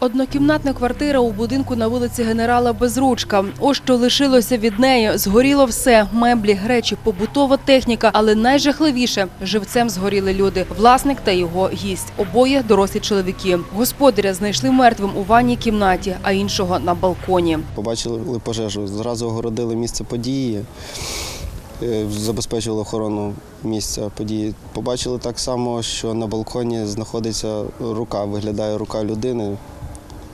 Однокімнатна квартира у будинку на вулиці генерала Безручка. Ось що лишилося від неї. Згоріло все: меблі, речі, побутова техніка. Але найжахливіше живцем згоріли люди. Власник та його гість. Обоє дорослі чоловіки. Господаря знайшли мертвим у ванній кімнаті, а іншого на балконі. Побачили пожежу, зразу огородили місце події, е, забезпечили охорону місця події. Побачили так само, що на балконі знаходиться рука, виглядає рука людини.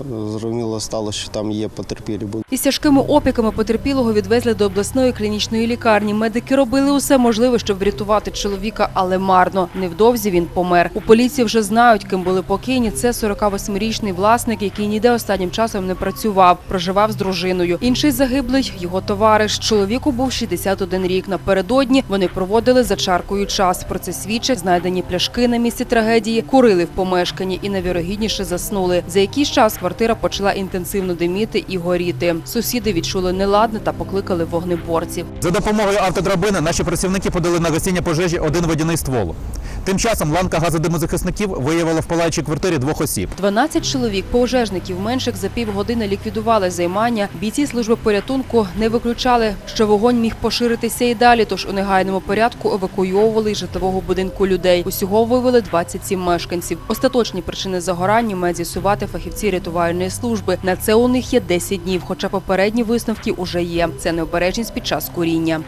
Зрозуміло стало, що там є потерпілі. Із тяжкими опіками потерпілого відвезли до обласної клінічної лікарні. Медики робили усе можливе, щоб врятувати чоловіка, але марно. Невдовзі він помер. У поліції вже знають, ким були покійні. Це 48-річний власник, який ніде останнім часом не працював, проживав з дружиною. Інший загиблий його товариш. Чоловіку був 61 рік. Напередодні вони проводили за чаркою час. Про це свідчать знайдені пляшки на місці трагедії, курили в помешканні і найвірогідніше заснули. За якийсь час квартира почала інтенсивно диміти і горіти. Сусіди відчули неладне та покликали вогнеборців. За допомогою автодрабини наші працівники подали на гасіння пожежі один водяний ствол. Тим часом ланка газодимозахисників виявила в палаючій квартирі двох осіб. 12 чоловік пожежників менших за півгодини ліквідували займання. Бійці служби порятунку не виключали, що вогонь міг поширитися і далі. Тож у негайному порядку евакуйовували із житлового будинку людей. Усього вивели 27 мешканців. Остаточні причини загорання мають з'ясувати фахівці рятувальної служби. На це у них є 10 днів. Хоча попередні висновки уже є. Це необережність під час куріння.